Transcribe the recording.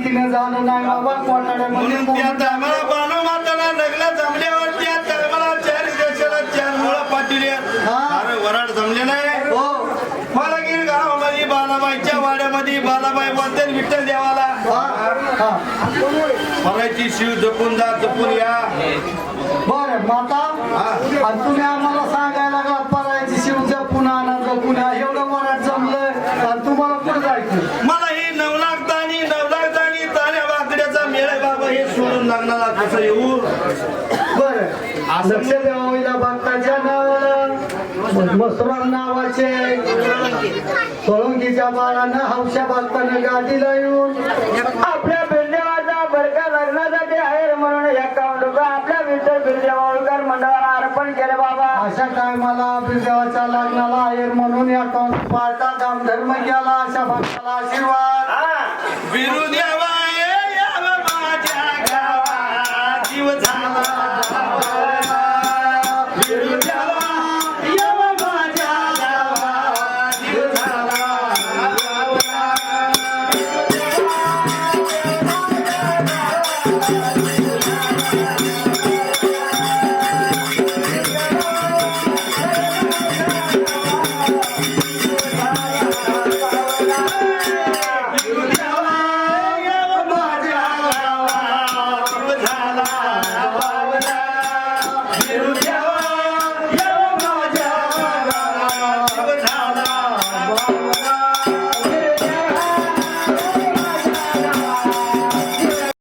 तिने झालं नाही बाबा कोटाड्यामध्ये म्हणून त्या टायमाला बाणू माताला लग्न जमल्यावर त्या टायमाला चार दिवसाला चार मुळं पाठवली हा. अरे वराड जमले नाही. हो. फलगीर गावामध्ये बालाबाईच्या वाड्यामध्ये बालाबाई विठ्ठल देवाला. हा, हा. फळाची शिव जपून जा जपून या. बरं माता आणि तुम्ही आम्हाला सांगायला लागला परायची शिव जपून आणा जपून या. एवढं मराठ जमलं आणि तुम्हाला कुठं जायचं? मला येऊ बरं. लक्ष भक्ताच्या नावाला. मसुराम नावाचे. सोळंकीच्या बाळानं हौशा भक्तानं गादीला येऊन आपल्या बिरदेवाचा बरका लग्नासाठी आहे म्हणून एकावन्न रुपये आपल्या विठ्ठल मंडळाला अर्पण केले बाबा. अशा टायमाला देवाच्या लग्नाला आहेर म्हणून या पाळता दाम धर्म केला. अशा भक्ताला आशीर्वाद. Thank you.